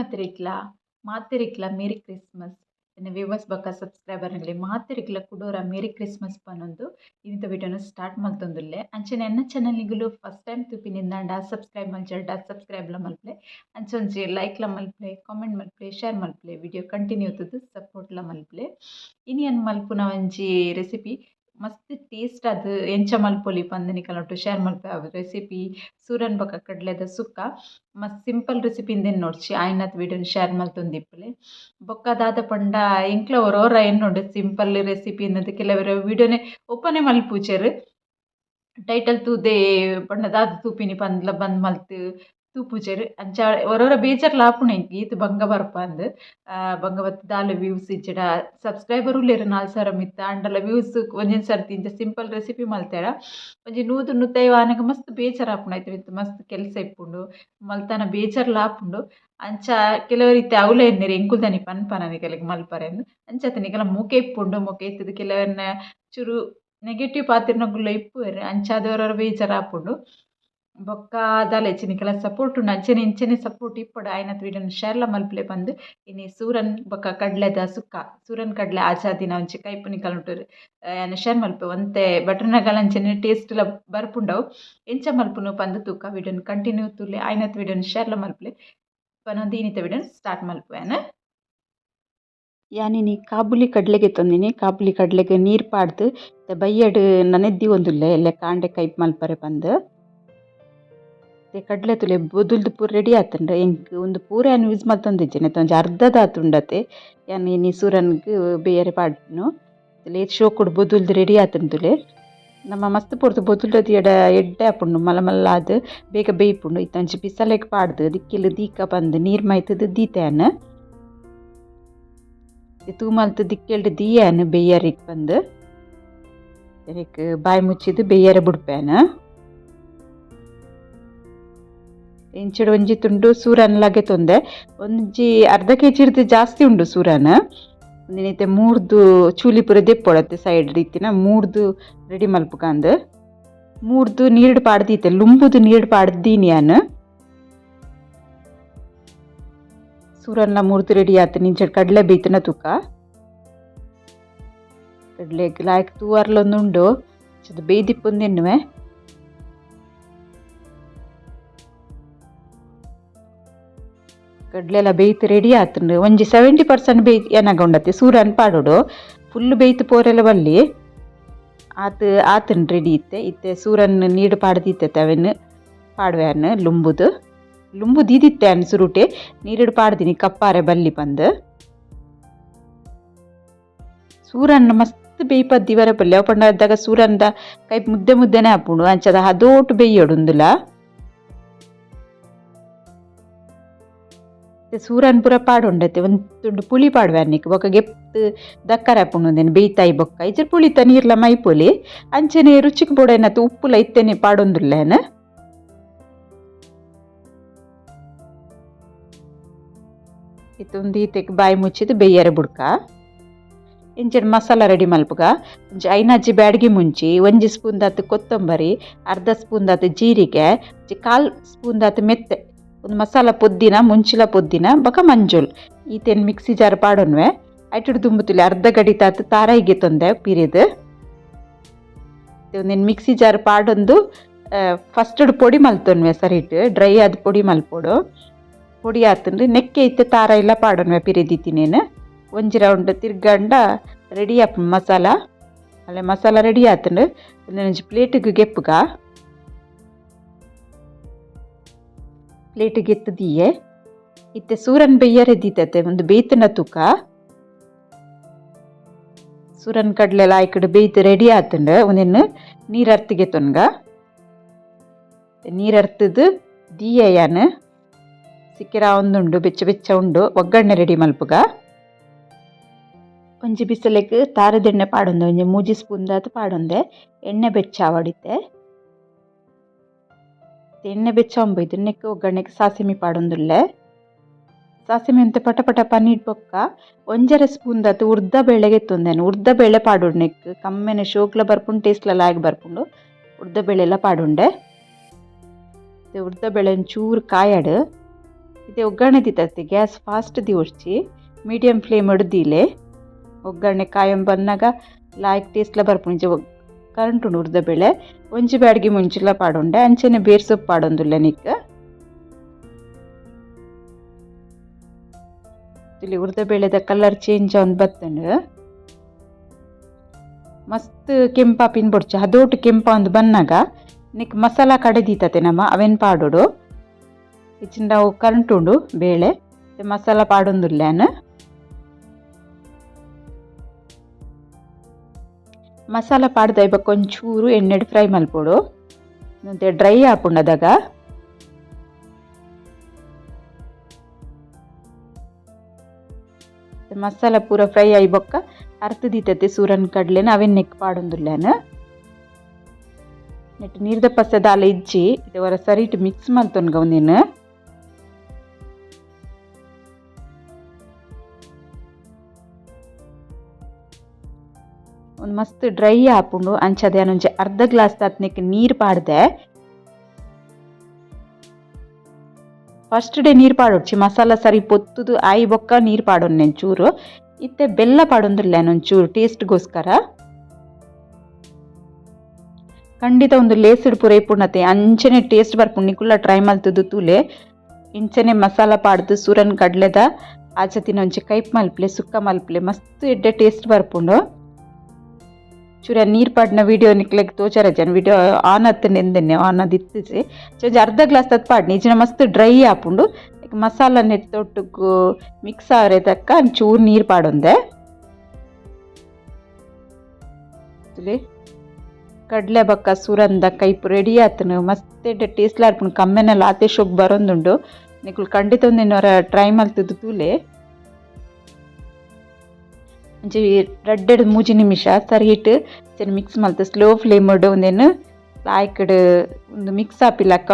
ಮಾತೆರೆಗ್ಲ merry merry Christmas. ಎನ್ನ viewers ಬೊಕ್ಕ ಸಬ್ಸ್ಕ್ರೈಬರ್ನಕ್ಲೆ ಮಾತೆರೆಗ್ಲ ಕುಡೋರ ಮೇರಿ ಕ್ರಿಸ್ಮಸ್ ಪನ್ನೊಂದು. ಇಂತ ವಿಡಿಯೋನ ಸ್ಟಾರ್ಟ್ ಮಲ್ತೊಂದುಲ್ಲೆ ಅಂಚನೆ ಚಾನೆಲ್ ನಿಗಲು ಫಸ್ಟ್ ಟೈಮ್ ತೂಪಿನಿಂದಾಂಡ ಸಬ್ಸ್ಕ್ರೈಬ್ ಮಲ್ಚಲ್ಡ ಸಬ್ಸ್ಕ್ರೈಬ್ಲ ಮಲ್ಪಲೆ. ಅಂಚ ಒಂಜಿ ಲೈಕ್ಲ ಮಲ್ಪಲೆ ಕಾಮೆಂಟ್ ಮಲ್ಪಲೆ ಶೇರ್ ಮಲ್ಪಲೆ ವಿಡಿಯೋ ಕಂಟಿನ್ಯೂ ಇತ್ತುದು ಸಪೋರ್ಟ್ಲ ಮಲ್ಪಲೆ. ಇನಿ ಅನ್ ಮಲ್ಪುನ ಒಂಜಿ ರೆಸಿಪಿ ಮಸ್ತ್ ಟೇಸ್ಟ್ ಅದು. ಎಂಚ ಮಲ್ಪೊಲಿ ಪಂದ್ ನಿಕಲ್ನೊಟ್ಟು ಶೇರ್ ಮಲ್ಪೆ ರೆಸಿಪಿ ಸೂರನ್ ಬೊಕ ಕಡ್ಲೆದ ಸುಕ್ಕ. ಮಸ್ತ್ ಸಿಂಪಲ್ ರೆಸಿಪಿ ಇಂದೆನ್ ನೋಡ್ಚಿ ಆಯ್ನತ್ ವಿಡಿಯೋನ್ ಶೇರ್ ಮಲ್ತೊಂದಿಪ್ಪುಲೆ ಬೊಕ್ಕ ದಾದ ಪಂಡ ಎಂಕ್ಲ ಒರೋರ ಎನ್ನೊಡು ಸಿಂಪಲ್ ರೆಸಿಪಿ ಅನ್ನೋದು. ಕೆಲವರ ವೀಡಿಯೋನೇ ಒಪ್ಪನೆ ಮಲ್ಪುಜೆರ್ ಟೈಟಲ್ ತೂದೆ ಪಂಡ ದಾದ ತೂಪಿನಿ ಪಂದ್ಲ ಬಂದ್ ಮಲ್ತ್. ಅಂಚ ಒರೊರ ಬೇಜರ್ ಆಪುಂಡು ಎಂಕ್ ಈತ್ ಬಂಗ ಬರ್ಪಂದ್ ಬಂಗ ಬತ್ತ್ ದಾಲ ವ್ಯೂಸ್ ಇಜ್ಜೆಡ ಸಬ್ಸ್ಕ್ರೈಬರ್ ಉಲ್ಲೆರ್ ನಾಲ್ ಸಾವಿರ ಮಿತ್ತ ಆಂಡಲ ವ್ಯೂಸ್ ಒಂಜೊಂಜಿ ಸರ್ತಿ ಇಂಚ ಸಿಂಪಲ್ ರೆಸಿಪಿ ಮಲ್ತೆರ ಒಂಜಿ ನೂದು ನುತ್ತೈ ಆನಗ ಮಸ್ತ್ ಬೇಜಾರ್ ಆಪುಂಡು ಐತ ಮಿತ್ತ್ ಮಸ್ತ್ ಕೆಲಸ ಇಪ್ಪುಂಡು, ಮಲ್ತನ ಬೇಜಾರ್ಲ ಆಪುಂಡು ಅಂಚ ಕೆಲವೆರ್ ಇತ್ತೆ ಅವ್ಲ ಎನ್ನೆರ್ ಎಂಕುಲ್ದನಿ ಪನ್ ನಿಕಲೆಗ್ ಮಲ್ಪರೆ ಅಂದ್. ಅಂಚ ನಿಕಲ ಮೊಕೆ ಇಪ್ಪುಂಡು, ಮೊಕೆ ಇತ್ತುದು ಕೆಲವೆರ್ನ ಚೂರು ನೆಗೆಟಿವ್ ಪಾತಿರ್ನಕುಲ್ಲ ಇಪ್ಪುವೆರ್ ಅಂಚಾದವರ ಬೇಜಾರ್ ಆಪುಂಡು. ನಿಕಲ ಸಪೋರ್ಟ್ ಉಂಡು ಅಂಚನೆ ಇಂಚನೆ ಸಪೋರ್ಟ್ ಇಪ್ಪುಡು ಆಯ್ನತ್ ವಿಡಿಯೋನ್ ಶೇರ್ಲ ಮಲ್ಪಲೆ ಪಂದ್ ಇನಿ ಸೂರನ್ ಬೊಕ್ಕ ಕಡ್ಲೆದ ಸುಕ್ಕ, ಸೂರನ್ ಕಡ್ಲೆ ಆಚಾದಿನ ಒಂಚಿ ಕೈಪುನಿ ನಿಕಲ್ನೊಟ್ಟುರ್ ಯಾನ್ ಶೇರ್ ಮಲ್ಪೆ, ಒಂತೆ ಬಟರ್ನಗಲ್ ಅಂಚನೆ ಟೇಸ್ಟ್ಲ ಬರ್ಪುಂಡವು. ಎಂಚ ಮಲ್ಪುನು ಪಂದ್ ತೂಕ ವಿಡಿಯೋನ್ ಕಂಟಿನ್ಯೂ ತೂಲೆ ಆಯ್ನತ್ ವಿಡಿಯೋನ್ ಶೇರ್ಲ ಮಲ್ಪಲೆ. ಪನೊಂದು ಇನಿತ ವಿಡಿಯೋನ್ ಸ್ಟಾರ್ಟ್ ಯಾನಿ ಯಾನಿನಿ, ಕಾಬುಲಿ ಕಡ್ಲೆಗೆ ತಂದಿನಿ. ಕಾಬುಲಿ ಕಡ್ಲೆಗ್ ನೀರ್ ಪಾಡ್ದ್ ಬಯ್ಯಡ್ ನನೆದ್ದಿ ಒಂದುಲ್ಲೆ ಎಲ್ಲ ಕಾಂಡೆ ಕೈಪ್ ಮಲ್ಪರೆ ಪಂದ್ ಕಡ್ಲೆ ತುಲೆ ಬೊದುಲ್ದು ಪೂರ ರೆಡಿ ಆತುಂಡ ಎಂಕ್ ಉಂದು ಪೂರ ಯಾನ್ ಯೂಸ್ ಮಲ್ತೊಂದಿಜ್ಜಿ ನೆತ್ತ ಒಂಜಿ ಅರ್ಧದ ಆತುಂಡತೆ ಯಾನ್ ಇನಿ ಸೂರನ್ಗ್ ಬೇಯರೆ ಪಾಡ್ನು ಲೇಟ್ ಶೋಕುಡು ಬೊದುಲ್ದು ರೆಡಿ ಆತುಂಡುಲೆ ನಮ ಮಸ್ತ್ ಪೊರ್ತು ಬೊದುಲ್ದದು ಎಡ ಎಡ್ಡೆ ಆಪುಂಡು ಮಲ್ಲ ಮಲ್ಲ ಆದ್ ಬೇಗ ಬೇಯ್ಪುಂಡು ಇತ್ತ ಒಂಜಿ ಬಿಸಲೆಗ್ ಪಾಡ್ದ್ ದಿಕ್ಕಿಲ್ ದೀಕ ಪಂದ್ ನೀರ್ ಮೈತುದು ದೀತೆಯಾನ್ ತೂಮಲ್ತ್ ದಿಕ್ಕೆಲ್ಡ್ ದೀಯಾನ್ ಬೇಯರಿಗ್ ಪಂದ್ ಎರೆಕ್ ಬಾಯಿ ಮುಚ್ಚಿದ್ ಬೇಯರೆ ಬುಡ್ಪೇನ್ ಇಂಚಿಡ್ ಒಂಜಿ ತುಂಡು ಸೂರನ್ ಲಾಗೆ ತೊಂದೆ. ಒಂಜಿ ಅರ್ಧ ಕೆ ಜಿರ್ದು ಜಾಸ್ತಿ ಉಂಡು ಸೂರನ್. ಒಂದಿನೈತೆ ಮೂರ್ದು ಚೂಲಿ ಪೂರ ದೆಪ್ಪೊಡತ್ತೆ ಸೈಡ್ ರೀತಿನ, ಮೂರ್ದು ರೆಡಿ ಮಲ್ಪುಕಂದ್. ಮೂರ್ದು ನೀರ್ಡ್ ಪಾಡ್ದೀತೆ, ಲುಂಬುದು ನೀರ್ಡ್ ಪಾಡ್ದೀನಿ ನಾನು ಸೂರನ್ಲ ಮೂರ್ದು ರೆಡಿ ಆತು ನಿಂಚಡ್ ಕಡ್ಲೆ ಬೀತನ ತೂಕ. ಕಡ್ಲೆಗ್ ಲಾಯ್ಕ್ ತೂವರ್ಲೊಂದುಂಡು. ಬೇಯ್ದಿಪ್ಪುಂದೆನ್ನುವೆ ಕಡ್ಲೆಲ ಬೇಯ್ತು ರೆಡಿ ಆತುಂಡು ಒಂಜಿ ಸೆವೆಂಟಿ ಪರ್ಸೆಂಟ್ ಬೇಯ್ ಎನಗ ಉಂಡತೆ ಸೂರನ್ ಪಾಡೋಡು. ಫುಲ್ ಬೇಯ್ತು ಪೋರೆಲ ಬಲ್ಲಿ. ಆತ, ಆತನ್ ರೆಡಿ ಇತ್ತೆ. ಇತ್ತೆ, ಸೂರನ್ ನೀಡ್ ಪಾಡ್ದಿತ್ತೆ ತವೆನ್, ಪಾಡ್ವೆಯನ್, ಲುಂಬುದು. ಲುಂಬು ದೀದಿತ್ತೆ ಅನ್ ಸುರುಟೆ. ನೀರಿಡು ಪಾಡ್ದಿನಿ ಕಪ್ಪಾರೆ ಬಲ್ಲಿ ಬಂದು ಸೂರನ್ ಮಸ್ತ್ ಬೇಯ್ಪದ್ದಿ ದಿವರ ಪಲ್ಯ ಪಂಡ ಇದ್ದಾಗ ಸೂರನ್ದ ಕೈ ಮುದ್ದೆ ಮುದ್ದೆನೆ ಆಪುಂಡು ಅಂಚದ ಹದೋಟು ಬೇಯ್ಯೋಡು ಸೂರನ್ ಪೂರ ಪಾಡೊಂಡತೆ ಒಂದ್ ಪುಳಿ ಪಾಡ್ವೆನ್ನಿಕ್ ಬೊಕ ಗೆಪ್ತ್ ದಕ್ಕರ ಆಪುಂಡುಂದೆನ್ ಬೇಯ್ತಾಯಿ ಬೊಕ್ಕ ಪುಳಿ ಪುಳಿತ ನೀರ್ಲ ಮೈಪೊಲಿ ಅಂಚನೆ ರುಚಿಗೆ ಬೋಡೈನತ್ ಉಪ್ಪುಲ ಇತ್ತೆನೆ ಪಾಡೊಂದುಲ್ಲೆನ್ ಇತ್ತೊಂದು ಈತೆಗ್ ಬಾಯಿ ಮುಚ್ಚಿದ್ ಬೇಯ್ಯರೆ ಬುಡ್ಕ ಇಂಚಿನ ಮಸಾಲ ರೆಡಿ ಮಲ್ಪುಗ ಒಂಜಿ ಐನಜ್ಜಿ ಬ್ಯಾಡ್ಗಿ ಮುಂಚಿ ಒಂಜಿ ಸ್ಪೂನ್ ದಾತ್ ಕೊತ್ತಂಬರಿ ಅರ್ಧ ಸ್ಪೂನ್ ದಾತ್ ಜೀರಿಗೆ ಕಾಲ್ ಸ್ಪೂನ್ ದಾತ್ ಮೆತ್ತೆ ಒಂದು ಮಸಾಲ ಪೊದ್ದಿನ, ಮುಂಚಿಲ ಪೊದ್ದಿನ, ಬೊಕ ಮಂಜೋಲ್ ಈತೆನ್ ಮಿಕ್ಸಿ ಜಾರ್ ಪಾಡೊನ್ವೆ? ಐಟುಡು ದುಂಬುತುಲೆ ಅರ್ಧ ಗಡಿ ತಾತ್ ತಾರಾಯಿಗೆ ತೊಂದೆ ಪಿರಿದು ಒಂದೆನ್ ಮಿಕ್ಸಿ ಜಾರ್ ಪಾಡೊಂದು ಫಸ್ಟ್ ಪೊಡಿ ಮಲ್ತೊನ್ವೆ ಸರಿಟ್ ಡ್ರೈ ಆದ್ ಪೊಡಿ ಮಲ್ಪೊಡು. ಪುಡಿ ಆತುಂಡು ನೆಕ್ಕೆ ಇತ್ತೆ ತಾರ ಇಲ್ಲ ಪಾಡೊನ್ವೆ ಪಿರಿದಿತ್ತಿನೇನು ಒಂಜಿ ರೌಂಡ್ ತಿರ್ಗಂಡ ರೆಡಿ ಆಪ್ ಮಸಾಲ. ಅಲ್ಲೆ ಮಸಾಲ ರೆಡಿ ಆತುಂಡು ಒಂಜಿ ಪ್ಲೇಟಿಗೆ ಗೆಪ್ಪುಗ. ಪ್ಲೇಟ್ಗೆ ಗೆತ್ತದಿಯೇ? ದಿಯೆ ಇತ್ತೆ ಸೂರನ್ ಬೇಯರೆ ಎದ್ದಿತ್ತೆ ಒಂದು ಬೇಯ್ತನ ತೂಕ. ಸೂರನ್ ಕಡ್ಲೆ ಲಾಯ್ಕಡ್ ಬೇಯ್ತು ರೆಡಿ ಆತುಂಡು ಒಂದೆನ್ ನೀರ್ ಅರ್ತಿಗೆ ತೊನ್ಗ. ನೀರ್ ಅರ್ತದು ದೀಯ ಯಾನು ಸಿಕ್ಕಿರ ಒಂದುಂಡು, ಬೆಚ್ಚ ಬೆಚ್ಚ ಉಂಡು, ಒಗ್ಗರಣೆ ರೆಡಿ ಮಲ್ಪುಗ. ಒಂಜಿ ಬಿಸಲೆಗ್ ತಾರದೆಣ್ಣೆ ಪಾಡೊಂದೆ, ಒಂಜಿ ಮೂಜಿ ಸ್ಪೂನ್ ದಾತ್ ಪಾಡೊಂದೆ, ಎಣ್ಣೆ ಬೆಚ್ಚ ಆವಡಿತೆ ಎಣ್ಣೆ ಬೆಚ್ಚ ಒಂಬೈದು ಒಗ್ಗರಣೆಗೆ ಸಾಸಿಮೆ ಪಾಡೊಂದುಲ್ಲೆ. ಸಾಸಿಮಿ ಅಂತೆ ಪಟ ಪಟ ಪನ್ನೀರ್ ಬೊಕ್ಕ. ಒಂಜರೆ ಸ್ಪೂನ್ ದಾತ್ ಉರ್ದ ಬೇಳೆಗೆ ತೊಂದೆನು. ಉರ್ದ ಬೇಳೆ ಪಾಡೊಡು. ನೆಕ್ ಕಮ್ಮೆನೆ ಶೋಕ್ಲ ಬರ್ಪುಂಡು, ಟೇಸ್ಟ್ಲ ಲಾಗ್ ಬರ್ಪುಂಡು. ಉರ್ದ ಬೇಳೆ ಎಲ್ಲ ಪಾಡುಂಡೆ ಉರ್ದ ಬೇಳೆ ಒಂಚೂರು ಕಾಯಡ್. ಇದೆ ಒಗ್ಗರಣೆ ದಿತ್ತತ್ತೆ ಗ್ಯಾಸ್ ಫಾಸ್ಟ್ ದಿವಡ್ಚಿ ಮೀಡಿಯಂ ಫ್ಲೇಮ್ ಹಿಡ್ದಿಲೆ ಒಗ್ಗರಣೆ ಕಾಯಂ ಬಂದಾಗ ಲಾಯ್ಕ್ ಟೇಸ್ಟ್ಲ ಬರ್ಪುಂಜ ಕರೆಂಟ್ ಉರ್ದ ಬೇಳೆ, ಒಂಜಿ ಬ್ಯಾಡ್ಗಿ ಮುಂಚಿಲ್ಲ ಪಾಡೊಂಡೆ, ಅಂಚೆನೆ ಬೇರ್ ಸೊಪ್ಪು ಪಾಡೊಂದುಲ್ಲ ನಿಕ್. ಇಲ್ಲಿ ಉರ್ದ ಬೇಳೆದ ಕಲರ್ ಚೇಂಜ್ ಆನ್ ಬತ್ತಂಡು. ಮಸ್ತ್ ಕೆಂಪಾಪಿನ ಬೊಡ್ಚು ಹದೋಟ್ ಕೆಂಪ ಒಂದು ಬಂದಾಗ ನಿಕ್ ಮಸಾಲ ಕಡೆದೀತತೆ ನಮ್ಮ ಅವೆನ್ ಪಾಡೋಡು. ಹೆಚ್ಚಿನ ನಾವು ಕರೆಂಟ್ ಉಂಡು, ಬೇಳೆ. ಮಸಾಲ ಪಾಡೊಂದುಲ್ಲೇನು. ಮಸಾಲ ಪಾಡ್ದ ಇವಾಗ ಒಂಚೂರು ಎಣ್ಣೆಡ್ ಫ್ರೈ ಮಲ್ಪೋಡು ಮತ್ತೆ ಡ್ರೈ ಆಪುಂಡದಾಗ ಮಸಾಲ ಪೂರ ಫ್ರೈ ಆಯಿ ಬೊಕ್ಕ ಅರ್ಥ ದೀತತೆ ಸೂರನ್ ಕಡ್ಲೆನ ಅವೆನ್ ನೆಕ್ ಪಾಡೊಂದುಲ್ಲೇನ ನೆಟ್ ನೀರ್ದ ಪಸ ದಾಲ ಇಜ್ಜಿ, ಇದು ವರ ಸರಿಟ್ ಮಿಕ್ಸ್ ಮಲ್ತೊನ್ಗ ಒಂದೇನು ಮಸ್ತ್ ಡ್ರೈ ಆಪುಂಡು ಅಂಚದೆ ಒಂಜಿ ಅರ್ಧ ಗ್ಲಾಸ್ ತಾತ್ನೆಕ್ ನೀರು ಪಾಡ್ದೆ. ಫಸ್ಟ್ ಡೇ ನೀರು ಪಾಡೊಡ್ಚಿ, ಮಸಾಲ ಸರಿ ಪೊತ್ತುದು ಆಯಿ ಬೊಕ್ಕ ನೀರು ಪಾಡೊನ್ ಚೂರು. ಇತ್ತೆ ಬೆಲ್ಲ ಪಾಡೊಂದುಲ್ಲ ಒಂಚೂರು ಟೇಸ್ಟ್ಗೋಸ್ಕರ ಖಂಡಿತ ಒಂದು ಲೇಸಿಡ್ ಪೂರ ಇಪ್ಪುಂಡತೆ ಅಂಚನೆ ಟೇಸ್ಟ್ ಬರ್ಪುಂಡು ನಿಕುಲ್ಲ ಟ್ರೈ ಮಲ್ತುದು ತೂಲೆ. ಇಂಚನೆ ಮಸಾಲ ಪಾಡ್ದು, ಸೂರನ್ ಕಡ್ಲೆದ ಆಚತಿನ ಒಂಚಿ ಕೈಪ್ ಮಲ್ಪ್ಲೆ, ಸುಕ್ಕ ಮಲ್ಪ್ಲೆ, ಮಸ್ತ್ ಎಡ್ಡೆ ಟೇಸ್ಟ್ ಬರ್ಪುಂಡು. ಚೂರ ನೀರು ಪಾಡ್ನ ವಿಡಿಯೋ ನಿಕ್ಲೆಗ್ ತೋಚರಜನ್ ವಿಡಿಯೋ ಆನ್ ಹತ್ತು ನೆಂದೆನೆ ಆನ್ ಅದು ಇತ್ತಿಸಿ ಚೊಂಜ ಅರ್ಧ ಗ್ಲಾಸ್ ತತ್ ಪಾಡ್ನಿ. ಇಜಿನ ಮಸ್ತ್ ಡ್ರೈ ಆಪುಂಡು. ಮಸಾಲ ನೆತ್ತೊಟ್ಟುಗು ಮಿಕ್ಸ್ ಆರೆ ತಕ್ಕ ಚೂರು ನೀರು ಪಾಡೊಂದೆ. ಕಡ್ಲೆ ಬಕ್ಕ, ಸುರಂದ, ಕೈಪು ರೆಡಿ ಆತನು. ಮಸ್ತ್ ಟೇಸ್ಟ್ಲಾರ್ಪುಂಡು ಕಮ್ಮೆನೆಲ್ಲ ಆತೆ ಶೋಕ್ ಬರೊಂದುಂಡು. ನಿಕುಲು ಖಂಡಿತ ಒಂದಿನವರ ಟ್ರೈ ಮಲ್ತಿದ್ದು ತೂಲೆ. ಒಂಜಿ ರಡ್ಡೆಡ್ ಮೂಜಿ ನಿಮಿಷ ಸರಿಯಿಟ್ ಚೆನ್ನ ಮಿಕ್ಸ್ ಮಲ್ತ ಸ್ಲೋ ಫ್ಲೇಮ್ ಒಂದೇನು ಲಾಯ್ಕಡ್ ಒಂದು ಮಿಕ್ಸ್ ಆಪಿಲ್ಲಕ್ಕ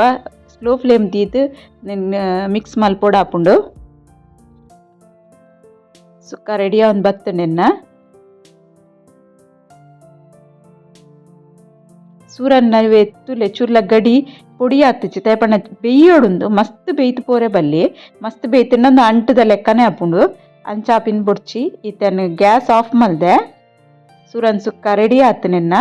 ಸ್ಲೋ ಫ್ಲೇಮ್ ದೀದ್ ನೆನ್ ಮಿಕ್ಸ್ ಮಲ್ಪೊಡ ಆಪುಂಡು ಸುಕ್ಕ ರೆಡಿ ಆವನ್ ಬತ್ತು ನೆನ್ನ. ಸೂರನ್ ನಡುವೆ ತುಲೆ ಚುರ್ಲ ಗಡಿ ಪೊಡಿ ಆತಿಚ್ಚಿ ತೇಪಣ್ಣ ಬೇಯೋಡುಂದು, ಮಸ್ತ್ ಬೇಯ್ತು ಪೋರೆ ಬಲ್ಲಿ. ಮಸ್ತ್ ಬೇಯ್ತಿನ್ನೊಂದು ಅಂಟದ ಲೆಕ್ಕನೇ ಆಪುಂಡು ಅಂಚಾಪಿನ ಬುಡ್ಚಿ ಈತನ ಗ್ಯಾಸ್ ಆಫ್ ಮಲ್ದೆ. ಸುರನ್ ಸುಕ್ಕ ರೆಡಿ ಆತು ನಿನ್ನ.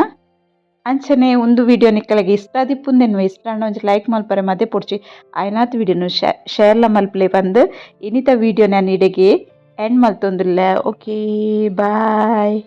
ಅಂಚನೆ ಒಂದು ವಿಡಿಯೋ ನಿಕ್ಕಲಗೆ ಇಷ್ಟ ದಿಪ್ಪುಂದೆನ್ವ ಇಷ್ಟ ಒಂಜಿ ಲೈಕ್ ಮಲ್ಪರೆ ಮದೆ ಪುಡ್ಚಿ. ಆಯ್ನಾತ್ ವಿಡಿಯೋನು ಶೇರ್ಲ ಮಲ್ಪಲೆ ಬಂದು. ಇನಿತ ವಿಡಿಯೋ ನಾನು ಇಡೆಗೆ ಎಂಡ್ ಮಲ್ತೊಂದಿಲ್ಲ. Okay bye